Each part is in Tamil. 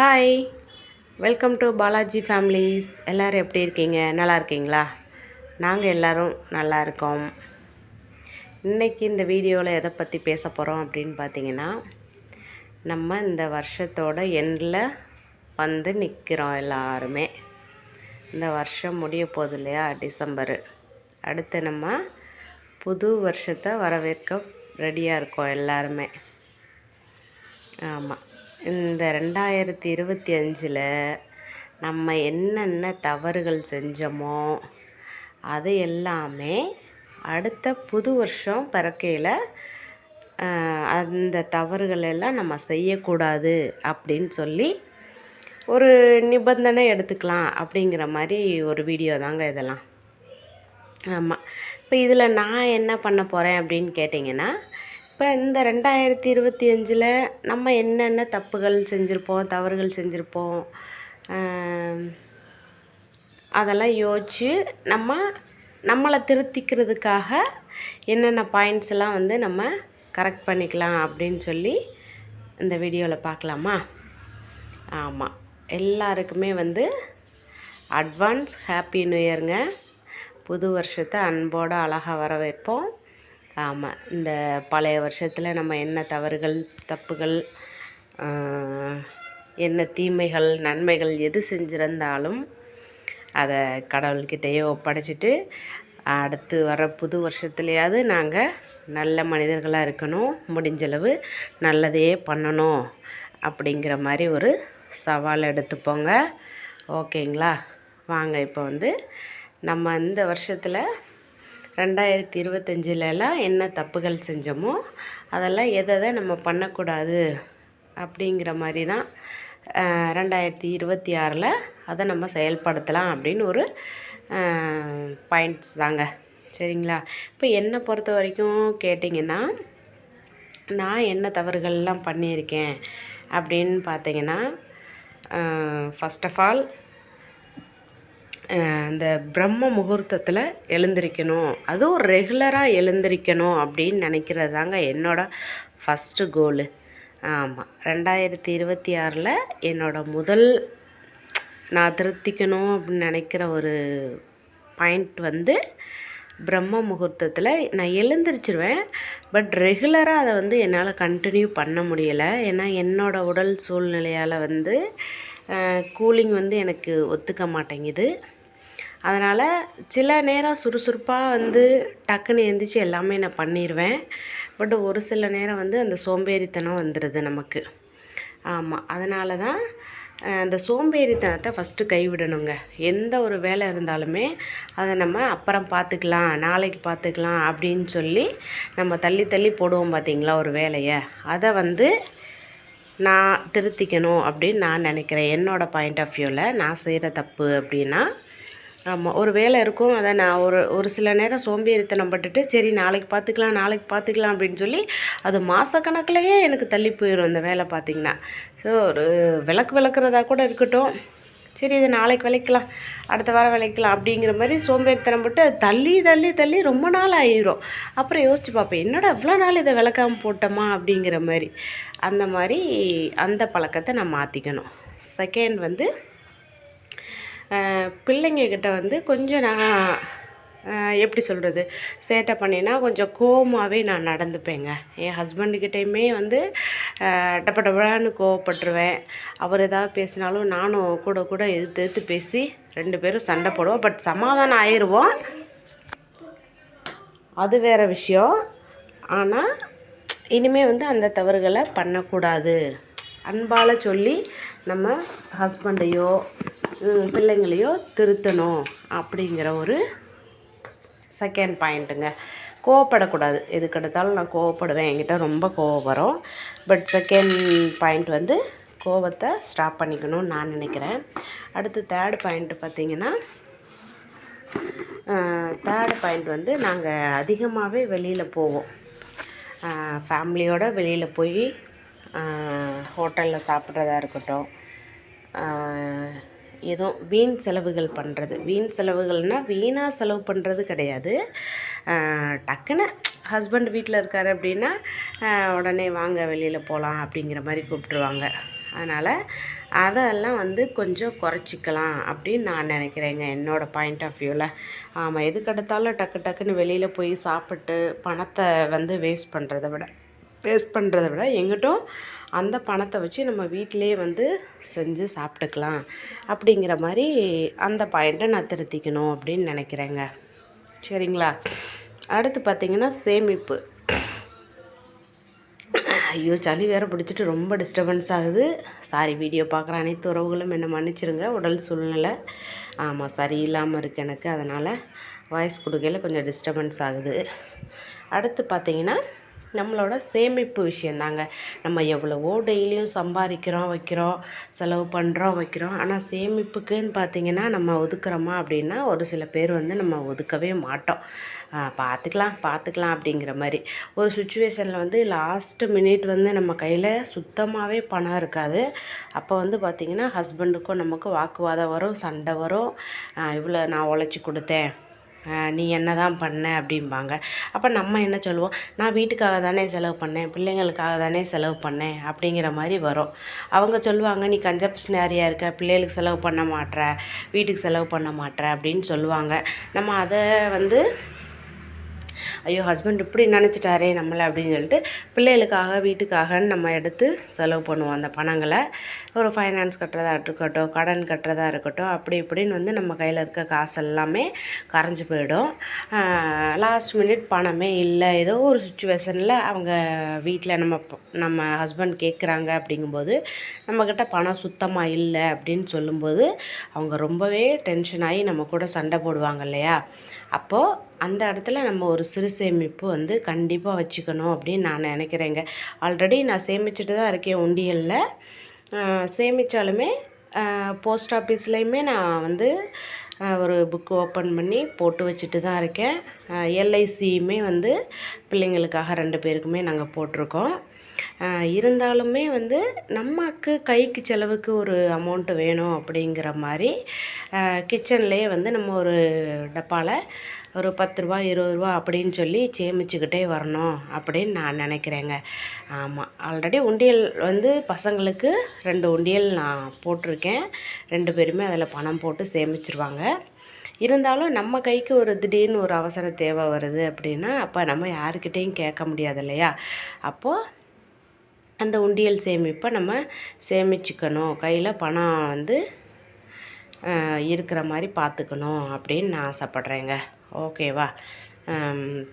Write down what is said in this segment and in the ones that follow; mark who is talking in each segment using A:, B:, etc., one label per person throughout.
A: hi welcome to Balaji families எல்லோரும் எப்படி இருக்கீங்க நல்லா இருக்கீங்களா நாங்கள் எல்லோரும் நல்லா இருக்கோம் இன்றைக்கி இந்த வீடியோவில் எதை பற்றி பேச போகிறோம் அப்படின்னு பார்த்தீங்கன்னா நம்ம இந்த வருஷத்தோட எண்டில் வந்து நிற்கிறோம் எல்லாருமே இந்த வருஷம் முடிய போகுது இல்லையா டிசம்பரு அடுத்து நம்ம புது வருஷத்தை வரவேற்க ரெடியாக இருக்கோம் எல்லாருமே ஆமாம் இந்த ரெண்டாயிரத்தி இருபத்தி அஞ்சில் நம்ம என்னென்ன தவறுகள் செஞ்சோமோ அது எல்லாமே அடுத்த புது வருஷம் பிறக்கையில் அந்த தவறுகள் எல்லாம் நம்ம செய்யக்கூடாது அப்படின்னு சொல்லி ஒரு நிபந்தனை எடுத்துக்கலாம் அப்படிங்கிற மாதிரி ஒரு வீடியோ தாங்க இதெல்லாம் ஆமாம் இப்போ இதில் நான் என்ன பண்ண போகிறேன் அப்படின்னு கேட்டிங்கன்னா இப்போ இந்த ரெண்டாயிரத்தி இருபத்தி அஞ்சில் நம்ம என்னென்ன தப்புகள் செஞ்சுருப்போம் தவறுகள் செஞ்சுருப்போம் அதெல்லாம் யோசித்து நம்ம நம்மளை திருத்திக்கிறதுக்காக என்னென்ன பாயிண்ட்ஸ் எல்லாம் வந்து நம்ம கரெக்ட் பண்ணிக்கலாம் அப்படின்னு சொல்லி இந்த வீடியோவில் பார்க்கலாமா ஆமாம் எல்லாருக்குமே வந்து அட்வான்ஸ் ஹாப்பி நியூ இயருங்க புது வருஷத்தை அன்போடு அழகாக வரவேற்போம் ஆமாம் இந்த பழைய வருஷத்தில் நம்ம என்ன தவறுகள் தப்புகள் என்ன தீமைகள் நன்மைகள் எது செஞ்சிருந்தாலும் அதை கடவுள்கிட்டயே ஒப்படைச்சிட்டு அடுத்து வர புது வருஷத்துலேயாவது நாங்கள் நல்ல மனிதர்களாக இருக்கணும் முடிஞ்சளவு நல்லதையே பண்ணணும் அப்படிங்கிற மாதிரி ஒரு சவால் எடுத்துப்போங்க ஓகேங்களா வாங்க இப்போ வந்து நம்ம இந்த வருஷத்தில் ரெண்டாயிரத்தி இருபத்தஞ்சிலலாம் என்ன தப்புகள் செஞ்சோமோ அதெல்லாம் எதை நம்ம பண்ணக்கூடாது அப்படிங்கிற மாதிரி தான் ரெண்டாயிரத்தி இருபத்தி ஆறில் அதை நம்ம செயல்படுத்தலாம் அப்படின்னு ஒரு பாயிண்ட்ஸ் தாங்க சரிங்களா இப்போ என்னை பொறுத்த வரைக்கும் கேட்டிங்கன்னா நான் என்ன தவறுகள்லாம் பண்ணியிருக்கேன் அப்படின்னு பார்த்தீங்கன்னா ஃபஸ்ட் ஆஃப் ஆல் இந்த பிரம்ம முகூர்த்தத்தில் எழுந்திருக்கணும் அதுவும் ரெகுலராக எழுந்திரிக்கணும் அப்படின்னு நினைக்கிறது தாங்க என்னோடய ஃபஸ்ட்டு கோலு ஆமாம் ரெண்டாயிரத்தி இருபத்தி ஆறில் என்னோட முதல் நான் திருத்திக்கணும் அப்படின்னு நினைக்கிற ஒரு பாயிண்ட் வந்து பிரம்ம முகூர்த்தத்தில் நான் எழுந்திரிச்சிருவேன் பட் ரெகுலராக அதை வந்து என்னால் கண்டினியூ பண்ண முடியலை ஏன்னா என்னோடய உடல் சூழ்நிலையால் வந்து கூலிங் வந்து எனக்கு ஒத்துக்க மாட்டேங்குது அதனால் சில நேரம் சுறுசுறுப்பாக வந்து டக்குன்னு எழுந்திரிச்சு எல்லாமே நான் பண்ணிடுவேன் பட் ஒரு சில நேரம் வந்து அந்த சோம்பேறித்தனம் வந்துடுது நமக்கு ஆமாம் அதனால தான் அந்த சோம்பேறித்தனத்தை ஃபஸ்ட்டு கைவிடணுங்க எந்த ஒரு வேலை இருந்தாலுமே அதை நம்ம அப்புறம் பார்த்துக்கலாம் நாளைக்கு பார்த்துக்கலாம் அப்படின்னு சொல்லி நம்ம தள்ளி தள்ளி போடுவோம் பார்த்திங்களா ஒரு வேலையை அதை வந்து நான் திருத்திக்கணும் அப்படின்னு நான் நினைக்கிறேன் என்னோடய பாயிண்ட் ஆஃப் வியூவில் நான் செய்கிற தப்பு அப்படின்னா ஆமாம் ஒரு வேலை இருக்கும் அதை நான் ஒரு ஒரு சில நேரம் சோம்பேறித்தனம் பட்டுட்டு சரி நாளைக்கு பார்த்துக்கலாம் நாளைக்கு பார்த்துக்கலாம் அப்படின்னு சொல்லி அது மாதக்கணக்கிலேயே எனக்கு தள்ளி போயிடும் அந்த வேலை பார்த்திங்கன்னா ஸோ ஒரு விளக்கு விளக்குறதா கூட இருக்கட்டும் சரி இதை நாளைக்கு விளைக்கலாம் அடுத்த வாரம் விளைக்கலாம் அப்படிங்கிற மாதிரி சோம்பேறித்தனம் போட்டு தள்ளி தள்ளி தள்ளி ரொம்ப நாள் ஆயிரும் அப்புறம் யோசிச்சு பார்ப்பேன் என்னோட இவ்வளோ நாள் இதை விளக்காமல் போட்டோமா அப்படிங்கிற மாதிரி அந்த மாதிரி அந்த பழக்கத்தை நான் மாற்றிக்கணும் செகண்ட் வந்து பிள்ளைங்கக்கிட்ட வந்து கொஞ்சம் நான் எப்படி சொல்கிறது சேட்டை பண்ணினா கொஞ்சம் கோமாகவே நான் நடந்துப்பேங்க என் ஹஸ்பண்டுக்கிட்டையுமே வந்து டப்ப கோவப்பட்டுருவேன் அவர் எதாவது பேசினாலும் நானும் கூட கூட எதிர்த்து எடுத்து பேசி ரெண்டு பேரும் சண்டை போடுவோம் பட் சமாதானம் ஆயிடுவோம் அது வேறு விஷயம் ஆனால் இனிமேல் வந்து அந்த தவறுகளை பண்ணக்கூடாது அன்பால் சொல்லி நம்ம ஹஸ்பண்டையோ பிள்ளைங்களையோ திருத்தணும் அப்படிங்கிற ஒரு செகண்ட் பாயிண்ட்டுங்க கோவப்படக்கூடாது எதுக்கெடுத்தாலும் நான் கோவப்படுவேன் என்கிட்ட ரொம்ப கோவம் வரும் பட் செகண்ட் பாயிண்ட் வந்து கோவத்தை ஸ்டாப் பண்ணிக்கணும்னு நான் நினைக்கிறேன் அடுத்து தேர்டு பாயிண்ட்டு பார்த்திங்கன்னா தேர்டு பாயிண்ட் வந்து நாங்கள் அதிகமாகவே வெளியில் போவோம் ஃபேமிலியோடு வெளியில் போய் ஹோட்டலில் சாப்பிட்றதா இருக்கட்டும் ஏதோ வீண் செலவுகள் பண்ணுறது வீண் செலவுகள்னால் வீணாக செலவு பண்ணுறது கிடையாது டக்குன்னு ஹஸ்பண்ட் வீட்டில் இருக்கார் அப்படின்னா உடனே வாங்க வெளியில் போகலாம் அப்படிங்கிற மாதிரி கூப்பிட்ருவாங்க அதனால் அதெல்லாம் வந்து கொஞ்சம் குறைச்சிக்கலாம் அப்படின்னு நான் நினைக்கிறேங்க என்னோடய பாயிண்ட் ஆஃப் வியூவில் ஆமாம் எதுக்கெடுத்தாலும் டக்கு டக்குன்னு வெளியில் போய் சாப்பிட்டு பணத்தை வந்து வேஸ்ட் பண்ணுறதை விட வேஸ்ட் பண்ணுறத விட எங்கிட்டும் அந்த பணத்தை வச்சு நம்ம வீட்டிலே வந்து செஞ்சு சாப்பிட்டுக்கலாம் அப்படிங்கிற மாதிரி அந்த பாயிண்ட்டை நான் திருத்திக்கணும் அப்படின்னு நினைக்கிறேங்க சரிங்களா அடுத்து பார்த்திங்கன்னா சேமிப்பு ஐயோ சளி வேறு பிடிச்சிட்டு ரொம்ப டிஸ்டர்பன்ஸ் ஆகுது சாரி வீடியோ பார்க்குற அனைத்து உறவுகளும் என்னை மன்னிச்சிருங்க உடல் சூழ்நிலை ஆமாம் சரியில்லாமல் இருக்குது எனக்கு அதனால் வாய்ஸ் கொடுக்கையில் கொஞ்சம் டிஸ்டர்பன்ஸ் ஆகுது அடுத்து பார்த்திங்கன்னா நம்மளோட சேமிப்பு விஷயந்தாங்க நம்ம எவ்வளவோ டெய்லியும் சம்பாதிக்கிறோம் வைக்கிறோம் செலவு பண்ணுறோம் வைக்கிறோம் ஆனால் சேமிப்புக்குன்னு பார்த்திங்கன்னா நம்ம ஒதுக்குறோமா அப்படின்னா ஒரு சில பேர் வந்து நம்ம ஒதுக்கவே மாட்டோம் பார்த்துக்கலாம் பார்த்துக்கலாம் அப்படிங்கிற மாதிரி ஒரு சுச்சுவேஷனில் வந்து லாஸ்ட்டு மினிட் வந்து நம்ம கையில் சுத்தமாகவே பணம் இருக்காது அப்போ வந்து பார்த்திங்கன்னா ஹஸ்பண்டுக்கும் நமக்கு வாக்குவாதம் வரும் சண்டை வரும் இவ்வளோ நான் உழைச்சி கொடுத்தேன் நீ என்ன தான் பண்ண அப்படிம்பாங்க அப்போ நம்ம என்ன சொல்லுவோம் நான் வீட்டுக்காக தானே செலவு பண்ணேன் பிள்ளைங்களுக்காக தானே செலவு பண்ணேன் அப்படிங்கிற மாதிரி வரும் அவங்க சொல்லுவாங்க நீ கஞ்சப்ஷனாரியாக இருக்க பிள்ளைகளுக்கு செலவு பண்ண மாட்டேற வீட்டுக்கு செலவு பண்ண மாட்டேற அப்படின்னு சொல்லுவாங்க நம்ம அதை வந்து ஐயோ ஹஸ்பண்ட் இப்படி நினச்சிட்டாரே நம்மளை அப்படின்னு சொல்லிட்டு பிள்ளைகளுக்காக வீட்டுக்காகன்னு நம்ம எடுத்து செலவு பண்ணுவோம் அந்த பணங்களை ஒரு ஃபைனான்ஸ் கட்டுறதா இருக்கட்டும் கடன் கட்டுறதா இருக்கட்டும் அப்படி இப்படின்னு வந்து நம்ம கையில் இருக்க காசு எல்லாமே கரைஞ்சி போயிடும் லாஸ்ட் மினிட் பணமே இல்லை ஏதோ ஒரு சுச்சுவேஷனில் அவங்க வீட்டில் நம்ம நம்ம ஹஸ்பண்ட் கேட்குறாங்க அப்படிங்கும்போது நம்மக்கிட்ட பணம் சுத்தமாக இல்லை அப்படின்னு சொல்லும்போது அவங்க ரொம்பவே டென்ஷன் ஆகி நம்ம கூட சண்டை போடுவாங்க இல்லையா அப்போது அந்த இடத்துல நம்ம ஒரு சிறு சேமிப்பு வந்து கண்டிப்பாக வச்சுக்கணும் அப்படின்னு நான் நினைக்கிறேங்க ஆல்ரெடி நான் சேமிச்சுட்டு தான் இருக்கேன் உண்டியலில் சேமித்தாலுமே போஸ்ட் ஆஃபீஸ்லேயுமே நான் வந்து ஒரு புக்கு ஓப்பன் பண்ணி போட்டு வச்சுட்டு தான் இருக்கேன் எல்ஐசியுமே வந்து பிள்ளைங்களுக்காக ரெண்டு பேருக்குமே நாங்கள் போட்டிருக்கோம் இருந்தாலுமே வந்து நமக்கு கைக்கு செலவுக்கு ஒரு அமௌண்ட்டு வேணும் அப்படிங்கிற மாதிரி கிச்சன்லேயே வந்து நம்ம ஒரு டப்பாவில் ஒரு பத்து ரூபா இருபது ரூபா அப்படின்னு சொல்லி சேமிச்சுக்கிட்டே வரணும் அப்படின்னு நான் நினைக்கிறேங்க ஆமாம் ஆல்ரெடி உண்டியல் வந்து பசங்களுக்கு ரெண்டு உண்டியல் நான் போட்டிருக்கேன் ரெண்டு பேருமே அதில் பணம் போட்டு சேமிச்சிருவாங்க இருந்தாலும் நம்ம கைக்கு ஒரு திடீர்னு ஒரு அவசர தேவை வருது அப்படின்னா அப்போ நம்ம யாருக்கிட்டேயும் கேட்க முடியாது இல்லையா அப்போது அந்த உண்டியல் சேமிப்பை நம்ம சேமிச்சுக்கணும் கையில் பணம் வந்து இருக்கிற மாதிரி பார்த்துக்கணும் அப்படின்னு நான் ஆசைப்பட்றேங்க ஓகேவா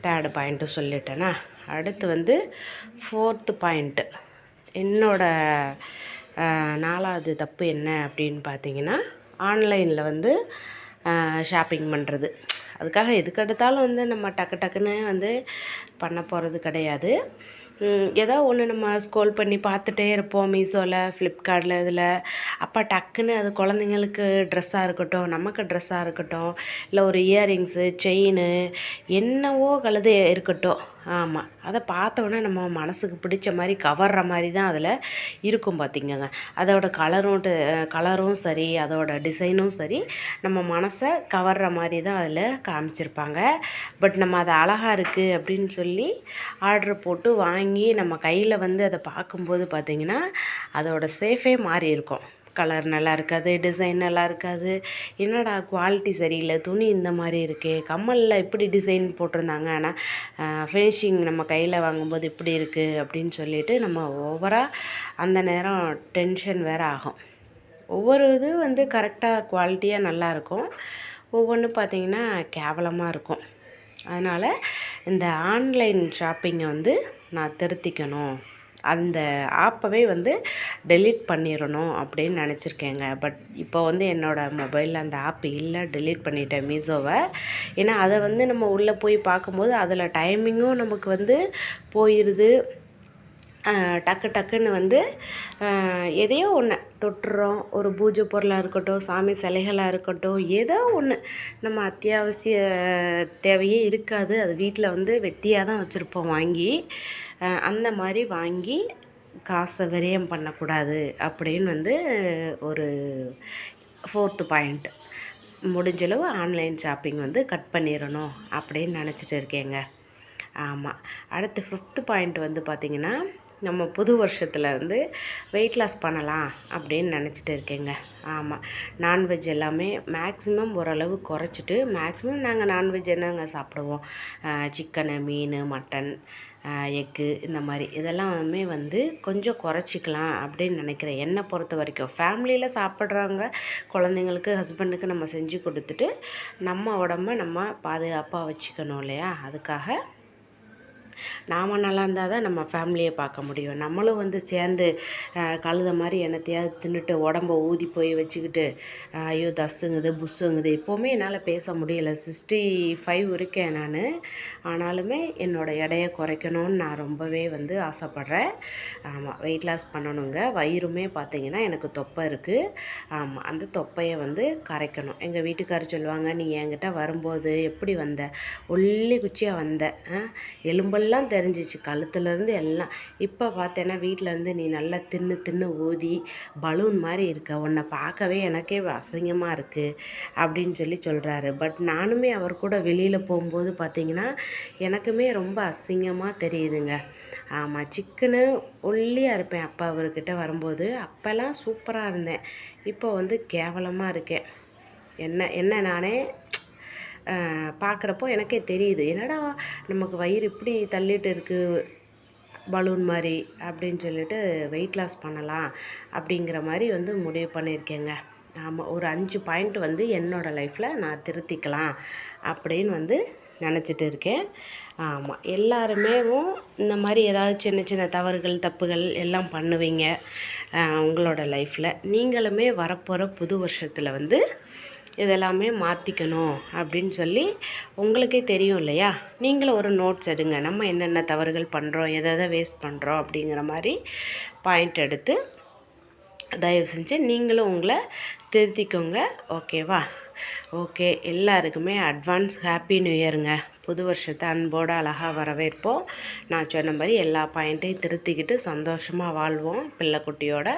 A: தேர்டு பாயிண்ட்டும் சொல்லிட்டேனா அடுத்து வந்து ஃபோர்த்து பாயிண்ட்டு என்னோட நாலாவது தப்பு என்ன அப்படின்னு பார்த்தீங்கன்னா ஆன்லைனில் வந்து ஷாப்பிங் பண்ணுறது அதுக்காக எதுக்கெடுத்தாலும் வந்து நம்ம டக்கு டக்குன்னு வந்து பண்ண போகிறது கிடையாது ஏதோ ஒன்று நம்ம ஸ்க்ரோல் பண்ணி பார்த்துட்டே இருப்போம் மீஷோவில் ஃப்ளிப்கார்ட்டில் இதில் அப்போ டக்குன்னு அது குழந்தைங்களுக்கு ட்ரெஸ்ஸாக இருக்கட்டும் நமக்கு ட்ரெஸ்ஸாக இருக்கட்டும் இல்லை ஒரு இயரிங்ஸு செயின்னு என்னவோ கழுது இருக்கட்டும் ஆமாம் அதை பார்த்தோன்னே நம்ம மனசுக்கு பிடிச்ச மாதிரி கவர்ற மாதிரி தான் அதில் இருக்கும் பார்த்திங்கங்க அதோட கலரும் கலரும் சரி அதோட டிசைனும் சரி நம்ம மனசை கவர்ற மாதிரி தான் அதில் காமிச்சிருப்பாங்க பட் நம்ம அது அழகாக இருக்குது அப்படின்னு சொல்லி ஆர்டர் போட்டு வாங்கி நம்ம கையில் வந்து அதை பார்க்கும்போது பார்த்திங்கன்னா அதோடய சேஃபே மாறி இருக்கும் கலர் நல்லா இருக்காது டிசைன் நல்லா இருக்காது என்னடா குவாலிட்டி சரியில்லை துணி இந்த மாதிரி இருக்கே கம்மலில் இப்படி டிசைன் போட்டிருந்தாங்க ஆனால் ஃபினிஷிங் நம்ம கையில் வாங்கும்போது இப்படி இருக்குது அப்படின்னு சொல்லிட்டு நம்ம ஓவராக அந்த நேரம் டென்ஷன் வேறு ஆகும் ஒவ்வொரு இது வந்து கரெக்டாக குவாலிட்டியாக நல்லாயிருக்கும் ஒவ்வொன்றும் பார்த்திங்கன்னா கேவலமாக இருக்கும் அதனால் இந்த ஆன்லைன் ஷாப்பிங்கை வந்து நான் திருத்திக்கணும் அந்த ஆப்பவே வந்து டெலீட் பண்ணிடணும் அப்படின்னு நினச்சிருக்கேங்க பட் இப்போ வந்து என்னோடய மொபைலில் அந்த ஆப் இல்லை டெலீட் பண்ணிட்டேன் மீசோவை ஏன்னா அதை வந்து நம்ம உள்ளே போய் பார்க்கும்போது அதில் டைமிங்கும் நமக்கு வந்து போயிடுது டக்கு டக்குன்னு வந்து எதையோ ஒன்று தொட்டுறோம் ஒரு பூஜை பொருளாக இருக்கட்டும் சாமி சிலைகளாக இருக்கட்டும் ஏதோ ஒன்று நம்ம அத்தியாவசிய தேவையே இருக்காது அது வீட்டில் வந்து வெட்டியாக தான் வச்சுருப்போம் வாங்கி அந்த மாதிரி வாங்கி காசை விரயம் பண்ணக்கூடாது அப்படின்னு வந்து ஒரு ஃபோர்த்து பாயிண்ட் முடிஞ்சளவு ஆன்லைன் ஷாப்பிங் வந்து கட் பண்ணிடணும் அப்படின்னு நினச்சிட்டு இருக்கேங்க ஆமாம் அடுத்து ஃபிஃப்த்து பாயிண்ட் வந்து பார்த்திங்கன்னா நம்ம புது வருஷத்தில் வந்து வெயிட் லாஸ் பண்ணலாம் அப்படின்னு நினச்சிட்டு இருக்கேங்க ஆமாம் நான்வெஜ் எல்லாமே மேக்ஸிமம் ஓரளவு குறைச்சிட்டு மேக்ஸிமம் நாங்கள் நான்வெஜ் என்னங்க சாப்பிடுவோம் சிக்கனு மீன் மட்டன் எக்கு இந்த மாதிரி இதெல்லாமே வந்து கொஞ்சம் குறைச்சிக்கலாம் அப்படின்னு நினைக்கிறேன் என்னை பொறுத்த வரைக்கும் ஃபேமிலியில் சாப்பிட்றவங்க குழந்தைங்களுக்கு ஹஸ்பண்டுக்கு நம்ம செஞ்சு கொடுத்துட்டு நம்ம உடம்ப நம்ம பாதுகாப்பாக வச்சுக்கணும் இல்லையா அதுக்காக நாம் நல்லா இருந்தால் தான் நம்ம ஃபேமிலியை பார்க்க முடியும் நம்மளும் வந்து சேர்ந்து கழுத மாதிரி என்னத்தையாவது தின்னுட்டு உடம்ப ஊதி போய் வச்சுக்கிட்டு ஐயோ தஸ்ஸுங்குது புஷ்ஷுங்குது எப்போவுமே என்னால் பேச முடியல சிக்ஸ்டி ஃபைவ் இருக்கேன் நான் ஆனாலுமே என்னோடய எடையை குறைக்கணும்னு நான் ரொம்பவே வந்து ஆசைப்பட்றேன் ஆமாம் வெயிட் லாஸ் பண்ணணுங்க வயிறுமே பார்த்திங்கன்னா எனக்கு தொப்பை இருக்குது ஆமாம் அந்த தொப்பையை வந்து கரைக்கணும் எங்கள் வீட்டுக்காரர் சொல்லுவாங்க நீ என்கிட்ட வரும்போது எப்படி வந்த ஒல்லி குச்சியாக வந்த எலும்பல் எல்லாம் தெரிஞ்சிச்சு கழுத்துலேருந்து எல்லாம் இப்போ பார்த்தேன்னா வீட்டிலேருந்து நீ நல்லா தின்னு தின்னு ஊதி பலூன் மாதிரி இருக்க உன்னை பார்க்கவே எனக்கே அசிங்கமாக இருக்குது அப்படின்னு சொல்லி சொல்கிறாரு பட் நானுமே அவர் கூட வெளியில் போகும்போது பார்த்திங்கன்னா எனக்குமே ரொம்ப அசிங்கமாக தெரியுதுங்க ஆமாம் சிக்கனு ஒல்லியாக இருப்பேன் அப்பா அவர்கிட்ட வரும்போது அப்போல்லாம் சூப்பராக இருந்தேன் இப்போ வந்து கேவலமாக இருக்கேன் என்ன என்ன நானே பார்க்குறப்போ எனக்கே தெரியுது என்னடா நமக்கு வயிறு இப்படி தள்ளிட்டு இருக்குது பலூன் மாதிரி அப்படின்னு சொல்லிட்டு வெயிட் லாஸ் பண்ணலாம் அப்படிங்கிற மாதிரி வந்து முடிவு பண்ணியிருக்கேங்க ஆமாம் ஒரு அஞ்சு பாயிண்ட் வந்து என்னோடய லைஃப்பில் நான் திருத்திக்கலாம் அப்படின்னு வந்து நினச்சிட்டு இருக்கேன் ஆமாம் எல்லாருமே இந்த மாதிரி ஏதாவது சின்ன சின்ன தவறுகள் தப்புகள் எல்லாம் பண்ணுவீங்க உங்களோட லைஃப்பில் நீங்களுமே வரப்போகிற புது வருஷத்தில் வந்து இதெல்லாமே மாற்றிக்கணும் அப்படின்னு சொல்லி உங்களுக்கே தெரியும் இல்லையா நீங்களும் ஒரு நோட்ஸ் எடுங்க நம்ம என்னென்ன தவறுகள் பண்ணுறோம் எதை எதை வேஸ்ட் பண்ணுறோம் அப்படிங்கிற மாதிரி பாயிண்ட் எடுத்து தயவு செஞ்சு நீங்களும் உங்களை திருத்திக்கோங்க ஓகேவா ஓகே எல்லாருக்குமே அட்வான்ஸ் ஹாப்பி நியூ இயருங்க புது வருஷத்தை அன்போடு அழகாக வரவேற்போம் நான் சொன்ன மாதிரி எல்லா பாயிண்ட்டையும் திருத்திக்கிட்டு சந்தோஷமாக வாழ்வோம் பிள்ளைக்குட்டியோட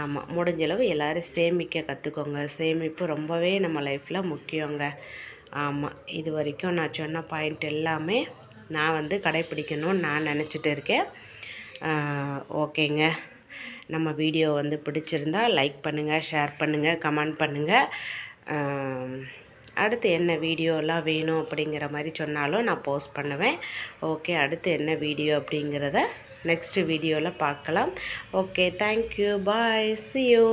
A: ஆமாம் முடிஞ்சளவு எல்லோரும் சேமிக்க கற்றுக்கோங்க சேமிப்பு ரொம்பவே நம்ம லைஃப்பில் முக்கியங்க ஆமாம் இது வரைக்கும் நான் சொன்ன பாயிண்ட் எல்லாமே நான் வந்து கடைப்பிடிக்கணும்னு நான் நினச்சிட்டு இருக்கேன் ஓகேங்க நம்ம வீடியோ வந்து பிடிச்சிருந்தால் லைக் பண்ணுங்கள் ஷேர் பண்ணுங்கள் கமெண்ட் பண்ணுங்கள் அடுத்து என்ன வீடியோலாம் வேணும் அப்படிங்கிற மாதிரி சொன்னாலும் நான் போஸ்ட் பண்ணுவேன் ஓகே அடுத்து என்ன வீடியோ அப்படிங்கிறத நெக்ஸ்ட் வீடியோவில் பார்க்கலாம் okay thank you bye see you